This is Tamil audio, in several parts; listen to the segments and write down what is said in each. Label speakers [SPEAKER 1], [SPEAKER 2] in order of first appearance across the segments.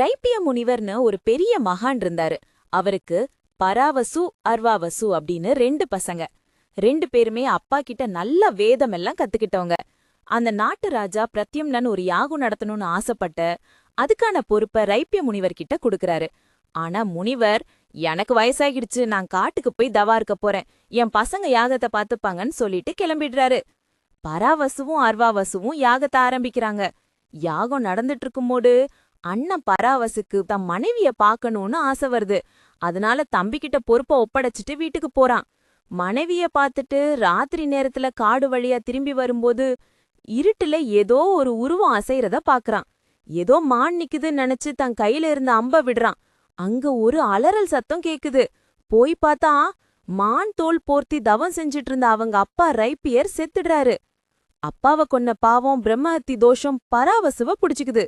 [SPEAKER 1] ரைப்பிய முனிவர்னு ஒரு பெரிய மகான் இருந்தாரு. அவருக்கு பராவசு அர்வாவசு அப்படின்னு ரெண்டு பசங்க. ரெண்டு பேருமே அப்பா கிட்ட நல்ல வேதம் எல்லாம் கத்துக்கிட்டவங்க. அந்த நாட்டு ராஜா பிரத்யம்னன் ஒரு யாகம் நடத்தணும்னு ஆசைப்பட்ட அதுக்கான பொறுப்பை ரைப்பிய முனிவர் கிட்ட கொடுக்கறாரு. ஆனா முனிவர் எனக்கு வயசாகிடுச்சு நான் காட்டுக்கு போய் தவா இருக்க போறேன். என் பசங்க யாகத்தை பாத்துப்பாங்கன்னு சொல்லிட்டு கிளம்பிடுறாரு. பராவசுவும் அர்வாவசுவும் யாகத்தை ஆரம்பிக்கிறாங்க. யாகம் நடந்துட்டு இருக்கும்போது அண்ணன் பராவசுக்கு தன் மனைவிய பாக்கணும்னு ஆசை வருது. அதனால தம்பிக்கிட்ட பொறுப்ப ஒப்படைச்சிட்டு வீட்டுக்கு போறான். மனைவிய பார்த்துட்டு ராத்திரி நேரத்துல காடு வழியா திரும்பி வரும்போது இருட்டுல ஏதோ ஒரு உருவம் அசைறத பாக்குறான். ஏதோ மான் நிக்குதுன்னு நினைச்சு தன் கையில இருந்த அம்ப விடுறான். அங்க ஒரு அலறல் சத்தம் கேக்குது. போய் பார்த்தா மான் தோல் போர்த்தி தவம் செஞ்சிட்டு இருந்த அவங்க அப்பா ரைப்பியர் செத்துடுறாரு. அப்பாவ கொன்ன பாவம் பிரம்மஹத்தி தோஷம் பராவசுவ புடிச்சுக்குது.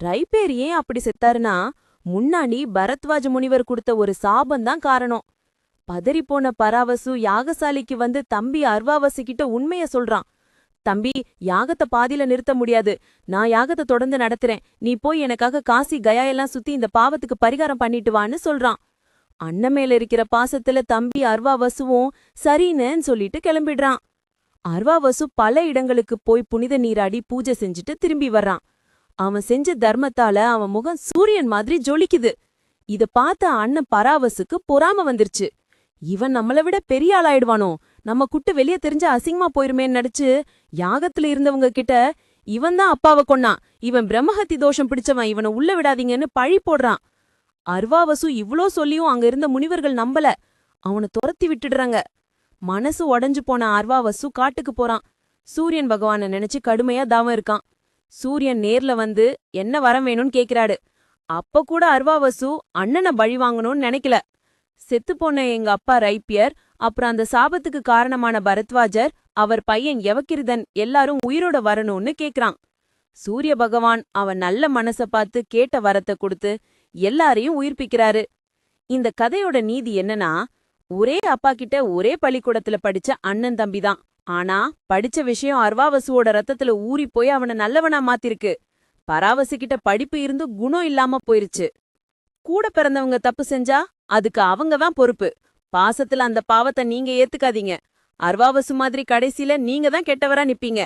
[SPEAKER 1] ரைப்பேர் ஏன் அப்படி செத்தாருன்னா முன்னாடி பரத்வாஜ முனிவர் கொடுத்த ஒரு சாபந்தான் காரணம். பதறிப்போன பராவசு யாகசாலைக்கு வந்து தம்பி அர்வாவசு கிட்ட உண்மைய சொல்றான். தம்பி யாகத்தை பாதியில நிறுத்த முடியாது. நான் யாகத்தை தொடர்ந்து நடத்துறேன். நீ போய் எனக்காக காசி கயா எல்லாம் சுத்தி இந்த பாவத்துக்கு பரிகாரம் பண்ணிட்டு வான்னு சொல்றான். அண்ணன் மேல இருக்கிற பாசத்துல தம்பி அர்வாவசுவும் சரின்னு சொல்லிட்டு கிளம்பிடுறான். அர்வாவசு பல இடங்களுக்கு போய் புனித நீராடி பூஜை செஞ்சுட்டு திரும்பி வர்றான். அவன் செஞ்ச தர்மத்தால அவன் முகம் சூரியன் மாதிரி ஜொலிக்குது. இத பார்த்த அண்ணன் பராவசுக்கு பொறாம வந்துருச்சு. இவன் நம்மள விட பெரிய ஆளாயிடுவானோ? நம்ம குட்டு வெளிய தெரிஞ்ச அசிங்கமா போயிருமேன்னு நடிச்சு யாகத்துல இருந்தவங்க கிட்ட இவன் தான் அப்பாவை கொன்னான். இவன் பிரம்மஹத்தி தோஷம் பிடிச்சவன் இவனை உள்ள விடாதீங்கன்னு பழி போடுறான். அர்வாவசு இவ்ளோ சொல்லியும் அங்க இருந்த முனிவர்கள் நம்பல. அவனை துரத்தி விட்டுடுறாங்க. மனசு உடைஞ்சு போன அர்வாவசு காட்டுக்கு போறான். சூரியன் பகவான நினைச்சு கடுமையா தாவம் இருக்கான். சூரியன் நேர்ல வந்து என்ன வரம் வேணும்னு கேக்குறாரு. அப்ப கூட அர்வாவசு அண்ணனை பழி வாங்கணும்னு நினைக்கல. செத்துப்போன எங்க அப்பா ரைப்பியர் அப்புறம் அந்த சாபத்துக்கு காரணமான பரத்வாஜர் அவர் பையன் எவக்கிருதன் எல்லாரும் உயிரோட வரணும்னு கேக்குறான். சூரிய பகவான் அவன் நல்ல மனச பார்த்து கேட்ட வரத்தை கொடுத்து எல்லாரையும் உயிர்ப்பிக்கிறாரு. இந்த கதையோட நீதி என்னன்னா ஒரே அப்பா கிட்ட ஒரே பள்ளிக்கூடத்துல படிச்ச அண்ணன் தம்பிதான். ஆனா படிச்ச விஷயம் அர்வாவசுவோட ரத்தத்துல ஊறி போய் அவன நல்லவனா மாத்திருக்கு. பராவசு கிட்ட படிப்பு இருந்து குணம் இல்லாம போயிருச்சு. கூட பிறந்தவங்க தப்பு செஞ்சா அதுக்கு அவங்க தான் பொறுப்பு. பாசத்துல அந்த பாவத்தை நீங்க ஏத்துக்காதீங்க. அர்வாவசு மாதிரி கடைசில நீங்க தான் கெட்டவரா நிப்பீங்க.